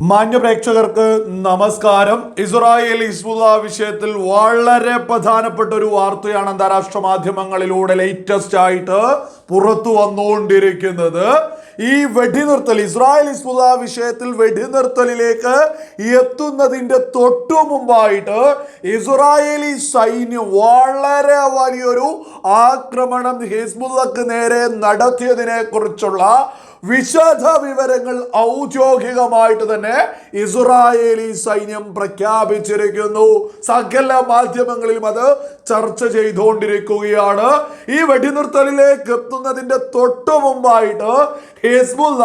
മാന്യ പ്രേക്ഷകർക്ക് നമസ്കാരം. ഇസ്രായേൽ ഇസ്ബുദ വിഷയത്തിൽ വളരെ പ്രധാനപ്പെട്ട ഒരു വാർത്തയാണ് അന്താരാഷ്ട്ര മാധ്യമങ്ങളിലൂടെ ലേറ്റസ്റ്റ് ആയിട്ട് പുറത്തു വന്നുകൊണ്ടിരിക്കുന്നത്. ഈ വെടിനിർത്തൽ ഇസ്രായേൽ ഇസ്ബുദ വിഷയത്തിൽ വെടിനിർത്തലിലേക്ക് എത്തുന്നതിന്റെ തൊട്ടു മുമ്പായിട്ട് ഇസ്രായേലി സൈന്യം വളരെ വലിയൊരു ആക്രമണം ഹിസ്ബുദക്ക് നേരെ നടത്തിയതിനെ കുറിച്ചുള്ള വിശദ വിവരങ്ങൾ ഔദ്യോഗികമായിട്ട് തന്നെ ഇസ്രായേലി സൈന്യം പ്രഖ്യാപിച്ചിരിക്കുന്നു. സകല മാധ്യമങ്ങളിലും അത് ചർച്ച ചെയ്തുകൊണ്ടിരിക്കുകയാണ്. ഈ വെടിനിർത്തലിലേക്ക് എത്തുന്നതിന്റെ തൊട്ടു മുമ്പായിട്ട് ഹിസ്ബുല്ല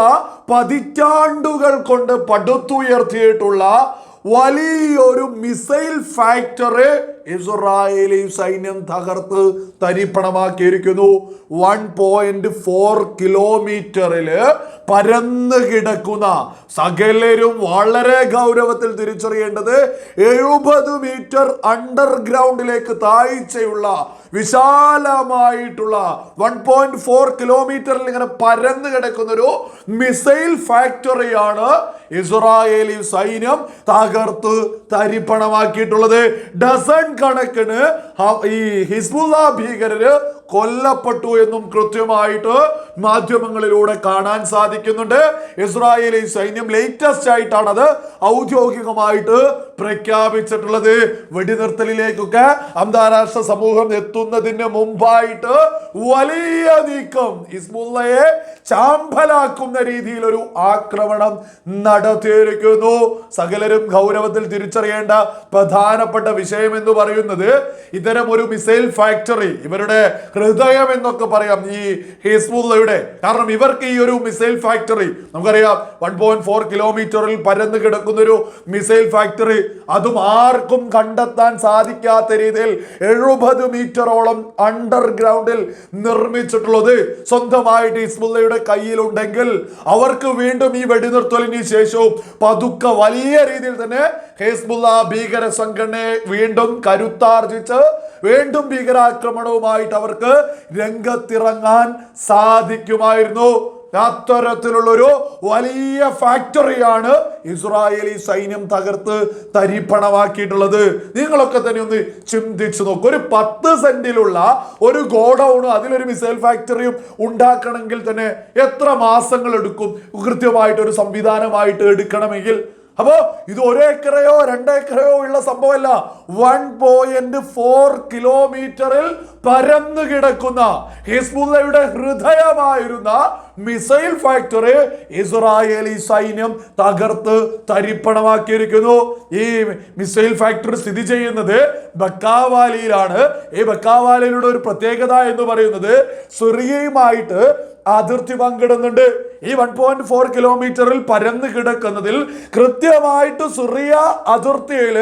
പതിറ്റാണ്ടുകൾ കൊണ്ട് പടുത്തുയർത്തിയിട്ടുള്ള വലിയൊരു മിസൈൽ ഫാക്ടറി ഇസ്രായേലി സൈന്യം തകർത്ത് തരിപ്പണമാക്കിയിരിക്കുന്നു. വൺ പോയിന്റ് ഫോർ കിലോമീറ്ററിൽ പരന്ന് കിടക്കുന്ന സകലരും വളരെ ഗൗരവത്തിൽ തിരിച്ചറിയേണ്ടത് എഴുപത് മീറ്റർ അണ്ടർഗ്രൗണ്ടിലേക്ക് താഴ്ചയുള്ള വിശാലമായിട്ടുള്ള വൺ പോയിന്റ് ഫോർ കിലോമീറ്ററിൽ ഇങ്ങനെ പരന്ന് കിടക്കുന്ന ഒരു മിസൈൽ ഫാക്ടറിയാണ് ഇസ്രായേലി സൈന്യം തകർത്ത് തരിപ്പണമാക്കിയിട്ടുള്ളത്. ഡസൺ കണക്കിന് ഈ ഹിസ്ബുല്ല ഭീകരര് കൊല്ലപ്പെട്ടു എന്നും കൃത്യമായിട്ട് മാധ്യമങ്ങളിലൂടെ കാണാൻ സാധിക്കുന്നുണ്ട്. ഇസ്രായേലി സൈന്യം ലേറ്റസ്റ്റ് ആയിട്ടാണ് അത് ഔദ്യോഗികമായിട്ട് പ്രഖ്യാപിച്ചിട്ടുള്ളത്. വെടിനിർത്തലിലേക്കൊക്കെ അന്താരാഷ്ട്ര സമൂഹം എത്തുന്നതിന് മുമ്പായിട്ട് വലിയ നീക്കം ഇസ്മുള്ളയെ ചാമ്പലാക്കുന്ന രീതിയിൽ ഒരു ആക്രമണം നടത്തിയിരിക്കുന്നു. സകലരും ഗൗരവത്തിൽ തിരിച്ചറിയേണ്ട പ്രധാനപ്പെട്ട വിഷയം എന്ന് പറയുന്നത് ഇത്തരം ഒരു മിസൈൽ ഫാക്ടറി ഇവരുടെ ഹൃദയം എന്നൊക്കെ പറയാം ഈ ഹിസ്ബുള്ളയുടെ. കാരണം ഇവർക്ക് ഈ ഒരു മിസൈൽ ഫാക്ടറി നമുക്കറിയാം വൺ പോയിന്റ് ഫോർ കിലോമീറ്ററിൽ പരന്ന് കിടക്കുന്ന ഒരു മിസൈൽ ഫാക്ടറി അതും ആർക്കും കണ്ടെത്താൻ സാധിക്കാത്ത രീതിയിൽ എഴുപത് മീറ്ററോളം അണ്ടർഗ്രൗണ്ടിൽ നിർമ്മിച്ചിട്ടുള്ളത് സ്വന്തമായിട്ട് ഹിസ്ബുള്ളയുടെ കയ്യിലുണ്ടെങ്കിൽ അവർക്ക് വീണ്ടും ഈ വെടിനിർത്തലിന് ശേഷവും പതുക്കെ വലിയ രീതിയിൽ തന്നെ ഹിസ്ബുള്ള ഭീകര സംഘടനയെ വീണ്ടും കരുത്താർജിച്ച് വീണ്ടും ഭീകരാക്രമണവുമായിട്ട് അവർക്ക് രംഗത്തിറങ്ങാൻ സാധിക്കുമായിരുന്നു. അത്തരത്തിലുള്ളൊരു വലിയ ഫാക്ടറിയാണ് ഇസ്രായേലി സൈന്യം തകർത്ത് തരിപ്പണമാക്കിയിട്ടുള്ളത്. നിങ്ങളൊക്കെ തന്നെ ഒന്ന് ചിന്തിച്ചു നോക്കും. ഒരു പത്ത് സെന്റിലുള്ള ഒരു ഗോഡൌണും അതിലൊരു മിസൈൽ ഫാക്ടറിയും ഉണ്ടാക്കണമെങ്കിൽ തന്നെ എത്ര മാസങ്ങൾ എടുക്കും കൃത്യമായിട്ട് ഒരു സംവിധാനമായിട്ട് എടുക്കണമെങ്കിൽ? അപ്പോ ഇത് ഒരേക്കറയോ രണ്ടേക്കറയോ ഉള്ള സംഭവമല്ല. വൺ പോയിന്റ് ഫോർ കിലോമീറ്ററിൽ പരന്നു കിടക്കുന്ന ഹിസ്ബുല്ലയുടെ ഹൃദയമായിരുന്ന മിസൈൽ ഫാക്ടറി ഇസ്രായേലി സൈന്യം തകർത്ത് തരിപ്പണമാക്കിയിരിക്കുന്നു. ഈ മിസൈൽ ഫാക്ടറി സ്ഥിതി ചെയ്യുന്നത് ബക്കാവാലിയിലാണ്. ഈ ബക്കാവാലിയുടെ ഒരു പ്രത്യേകത എന്ന് പറയുന്നത് സിറിയയുമായിട്ട് അതിർത്തി പങ്കിടുന്നുണ്ട്. ഈ വൺ പോയിന്റ് ഫോർ കിലോമീറ്ററിൽ പരന്ന് കിടക്കുന്നതിൽ കൃത്യമായിട്ട് സുറിയ അതിർത്തിയിൽ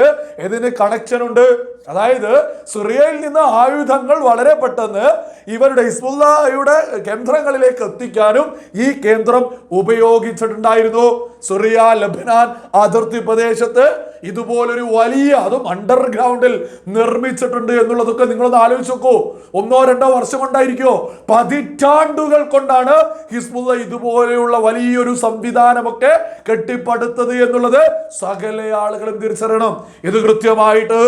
ഇതിന് കണക്ഷൻ ഉണ്ട്. അതായത് സുറിയയിൽ നിന്ന് ആയുധങ്ങൾ വളരെ പെട്ടെന്ന് ഇവരുടെ ഇസ്മുല്ലായുടെ കേന്ദ്രങ്ങളിലേക്ക് എത്തിക്കാനും ഈ കേന്ദ്രം ഉപയോഗിച്ചിട്ടുണ്ടായിരുന്നു. സിറിയ ലബനാൻ അതിർത്തി പ്രദേശത്ത് ഇതുപോലൊരു വലിയ അതും അണ്ടർഗ്രൗണ്ടിൽ നിർമ്മിച്ചിട്ടുണ്ട് എന്നുള്ളതൊക്കെ നിങ്ങളൊന്ന് ആലോചിച്ച് നോക്കൂ. ഒന്നോ രണ്ടോ വർഷം കൊണ്ടായിരിക്കോ? പതിറ്റാണ്ടുകൾ കൊണ്ടാണ് ഹിസ്ബുള്ള ഇതുപോലെയുള്ള വലിയൊരു സംവിധാനമൊക്കെ കെട്ടിപ്പടുത്തത് എന്നുള്ളത് സകല ആളുകളും തിരിച്ചറിയണം. ഇത് കൃത്യമായിട്ട്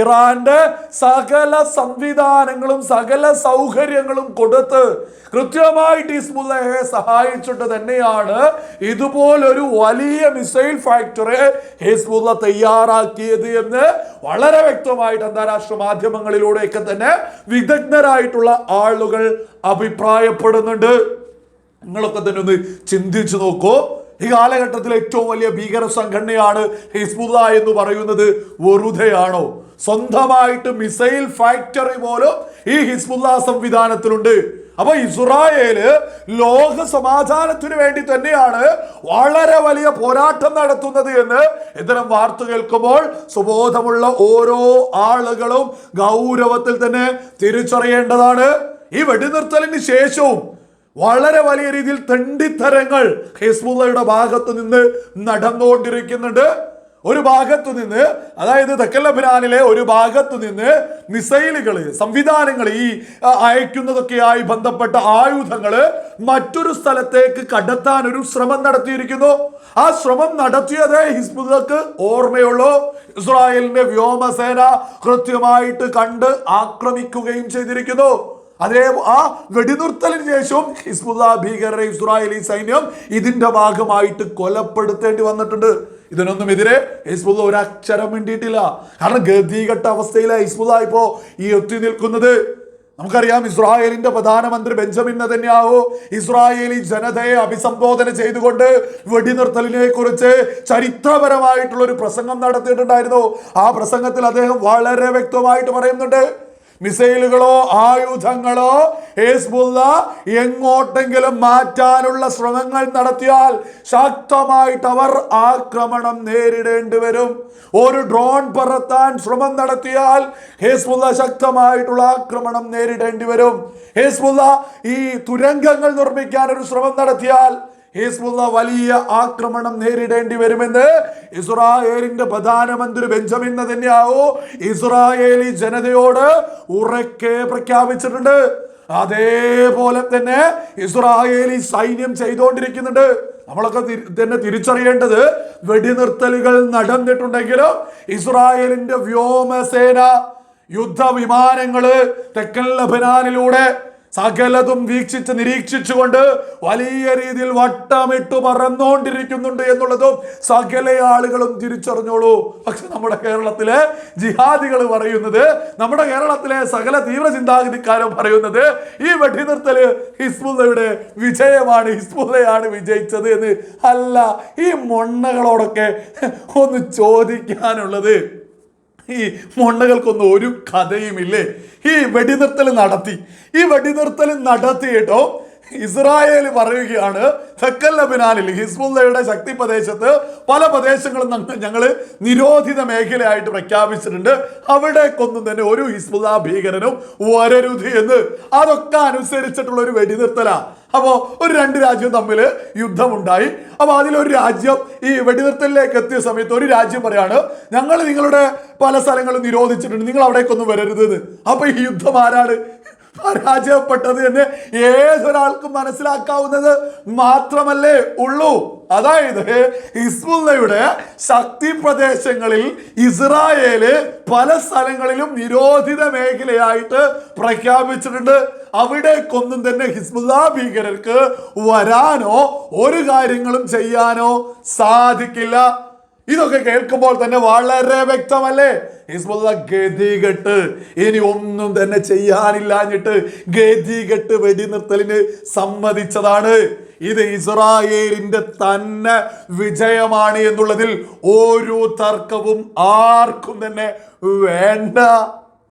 ഇറാന്റെ സകല സംവിധാനങ്ങളും സകല സൗകര്യങ്ങളും കൊടുത്ത് കൃത്യമായിട്ട് ഹിസ്ബുള്ളയെ സഹായിച്ചിട്ട് തന്നെയാണ് ഇതുപോലൊരു വലിയ മിസൈൽ ഫാക്ടറി ഹിസ്ബുള്ള തയ്യാറാക്കിയത് എന്ന് വളരെ വ്യക്തമായിട്ട് അന്താരാഷ്ട്ര മാധ്യമങ്ങളിലൂടെയൊക്കെ തന്നെ വിദഗ്ധരായിട്ടുള്ള ആളുകൾ അഭിപ്രായപ്പെടുന്നുണ്ട്. നിങ്ങളൊക്കെ തന്നെ ഒന്ന് ചിന്തിച്ചു നോക്കൂ. ഈ കാലഘട്ടത്തിലെ ഏറ്റവും വലിയ ഭീകര സംഘടനയാണ് ഹിസ്ബുല്ല എന്ന് പറയുന്നത് വെറുതെയാണോ? സ്വന്തമായിട്ട് മിസൈൽ ഫാക്ടറി പോലും ഈ ഹിസ്ബുല്ല സംവിധാനത്തിലുണ്ട്. അപ്പൊ ഇസ്രായേൽ ലോക സമാധാനത്തിന് വേണ്ടി തന്നെയാണ് വളരെ വലിയ പോരാട്ടം നടത്തുന്നത് എന്ന് ഇത്തരം വാർത്ത കേൾക്കുമ്പോൾ സുബോധമുള്ള ഓരോ ആളുകളും ഗൗരവത്തിൽ തന്നെ തിരിച്ചറിയേണ്ടതാണ്. ഈ വെടിനിർത്തലിന് ശേഷവും വളരെ വലിയ രീതിയിൽ തെണ്ടിത്തരങ്ങൾ ഹിസ്ബുള്ളയുടെ ഭാഗത്ത് നിന്ന് നടന്നുകൊണ്ടിരിക്കുന്നുണ്ട്. ഒരു ഭാഗത്തു നിന്ന് അതായത് തെക്കൻ ലബനാനിലെ ഒരു ഭാഗത്തു നിന്ന് മിസൈലുകൾ സംവിധാനങ്ങൾ ഈ അയക്കുന്നതൊക്കെയായി ബന്ധപ്പെട്ട ആയുധങ്ങൾ മറ്റൊരു സ്ഥലത്തേക്ക് കടത്താൻ ഒരു ശ്രമം നടത്തിയിരിക്കുന്നു. ആ ശ്രമം നടത്തിയത് ഹിസ്ബുദക്ക് ഓർമ്മയുള്ളൂ. ഇസ്രായേലിന്റെ വ്യോമസേന കൃത്യമായിട്ട് കണ്ട് ആക്രമിക്കുകയും ചെയ്തിരിക്കുന്നു. അതേ ആ വെടിനിർത്തലിന് ശേഷവും ഹിസ്ബുദ ഭീകരരെ ഇസ്രായേലി സൈന്യം ഇതിന്റെ ഭാഗമായിട്ട് കൊലപ്പെടുത്തേണ്ടി വന്നിട്ടുണ്ട്. ഇതിനൊന്നുമെതിരെ ഹിസ്ബുല്ല ഒരു അക്ഷരം വേണ്ടിയിട്ടില്ല കാരണം ഗതികെട്ട അവസ്ഥയിലാണ് ഹിസ്ബുല്ല ഇപ്പോ ഈ എത്തി നിൽക്കുന്നത്. നമുക്കറിയാം ഇസ്രായേലിന്റെ പ്രധാനമന്ത്രി ബെഞ്ചമിൻ നെതന്യാഹു ഇസ്രായേലി ജനതയെ അഭിസംബോധന ചെയ്തുകൊണ്ട് വെടിനിർത്തലിനെ കുറിച്ച് ചരിത്രപരമായിട്ടുള്ള ഒരു പ്രസംഗം നടത്തിയിട്ടുണ്ടായിരുന്നു. ആ പ്രസംഗത്തിൽ അദ്ദേഹം വളരെ വ്യക്തമായിട്ട് പറയുന്നുണ്ട്. മിസൈലുകളോ ആയുധങ്ങളോ ഹേസ്ബുല്ല എങ്ങോട്ടെങ്കിലും മാറ്റാനുള്ള ശ്രമങ്ങൾ നടത്തിയാൽ ശക്തമായിട്ട് അവർ ആക്രമണം നേരിടേണ്ടി വരും. ഒരു ഡ്രോൺ പറത്താൻ ശ്രമം നടത്തിയാൽ ഹേസ്ബുല്ല ശക്തമായിട്ടുള്ള ആക്രമണം നേരിടേണ്ടി വരും. ഹേസ്ബുല്ല ഈ തുരങ്കങ്ങൾ നിർമ്മിക്കാൻ ഒരു ശ്രമം നടത്തിയാൽ ഹിസ്ബുള്ള വലിയ ആക്രമണം നേരിടേണ്ടി വരുമെന്ന് ഇസ്രായേലിന്റെ പ്രധാനമന്ത്രി ബെഞ്ചമിൻ നെതന്യാഹു ഇസ്രായേലി ജനതയോട് ഉറക്കെ പ്രഖ്യാപിച്ചിട്ടുണ്ട്. അതേപോലെ തന്നെ ഇസ്രായേലി സൈന്യം ചെയ്തുകൊണ്ടിരിക്കുന്നുണ്ട്. നമ്മളൊക്കെ തന്നെ തിരിച്ചറിയേണ്ടത് വെടിനിർത്തലുകൾ നടന്നിട്ടുണ്ടെങ്കിലും ഇസ്രായേലിന്റെ വ്യോമസേന യുദ്ധവിമാനങ്ങൾ തെക്കൻ ലബനാനിലൂടെ സകലതും വീക്ഷിച്ച് നിരീക്ഷിച്ചുകൊണ്ട് വലിയ രീതിയിൽ വട്ടമിട്ട് പറന്നുകൊണ്ടിരിക്കുന്നുണ്ട് എന്നുള്ളതും സകല ആളുകളും തിരിച്ചറിഞ്ഞോളൂ. പക്ഷെ നമ്മുടെ കേരളത്തിലെ ജിഹാദികൾ പറയുന്നത് നമ്മുടെ കേരളത്തിലെ സകല തീവ്ര ചിന്താഗതിക്കാരും പറയുന്നത് ഈ വെടിനിർത്തൽ ഹിസ്ബുള്ളയുടെ വിജയമാണ് ഹിസ്ബുള്ളയാണ് വിജയിച്ചത് എന്ന് അല്ല ഈ മൊണ്ണകളോടൊക്കെ ഒന്ന് ചോദിക്കാനുള്ളത്. ഈ മൊണ്ണകൾക്കൊന്നും ഒരു കഥയുമില്ലേ? ഈ വെടിനിർത്തൽ നടത്തി. ഈ വെടിനിർത്തൽ നടത്തിയിട്ടോ ഇസ്രായേൽ പറയുകയാണ് തെക്കൻ ലബനാനിൽ ഹിസ്ബുല്ലയുടെ ശക്തി പ്രദേശത്ത് പല പ്രദേശങ്ങളും ഞങ്ങൾ നിരോധിത മേഖലയായിട്ട് പ്രഖ്യാപിച്ചിട്ടുണ്ട്. അവിടെ കൊന്നും തന്നെ ഒരു ഹിസ്ബുല്ല ഭീകരനും വരരുത് എന്ന്. അതൊക്കെ അനുസരിച്ചിട്ടുള്ള ഒരു വെടിനിർത്തലാ. അപ്പോൾ ഒരു രണ്ട് രാജ്യം തമ്മിൽ യുദ്ധമുണ്ടായി. അപ്പോൾ അതിലൊരു രാജ്യം ഈ വെടിനിർത്തലിലേക്ക് എത്തിയ സമയത്ത് ഒരു രാജ്യം പറയാണ് ഞങ്ങൾ നിങ്ങളുടെ പല സ്ഥലങ്ങളും നിരോധിച്ചിട്ടുണ്ട്. നിങ്ങൾ അവിടേക്കൊന്നും വരരുത് അപ്പോൾ അപ്പൊ ഈ യുദ്ധം ആരാണ് പരാജയപ്പെട്ടത് എന്ന് ഏതൊരാൾക്കും മനസ്സിലാക്കാവുന്നത് മാത്രമല്ലേ ഉള്ളൂ. അതായത് ഹിസ്ബുള്ളയുടെ ശക്തി പ്രദേശങ്ങളിൽ ഇസ്രായേൽ പല സ്ഥലങ്ങളിലും നിരോധിത മേഖലയായിട്ട് പ്രഖ്യാപിച്ചിട്ടുണ്ട്. അവിടേക്കൊന്നും തന്നെ ഹിസ്ബുല്ല ഭീകരർക്ക് വരാനോ ഒരു കാര്യങ്ങളും ചെയ്യാനോ സാധിക്കില്ല. ഇതൊക്കെ കേൾക്കുമ്പോൾ തന്നെ വളരെ വ്യക്തമല്ലേ? ഗതികെട്ട് ഇനി ഒന്നും തന്നെ ചെയ്യാനില്ലാഞ്ഞിട്ട് ഗതികെട്ട് വെടിനിർത്തലിന് സമ്മതിച്ചതാണ്. ഇത് ഇസ്രായേലിന്റെ തന്നെ വിജയമാണ് എന്നുള്ളതിൽ ഒരു തർക്കവും ആർക്കും തന്നെ വേണ്ട.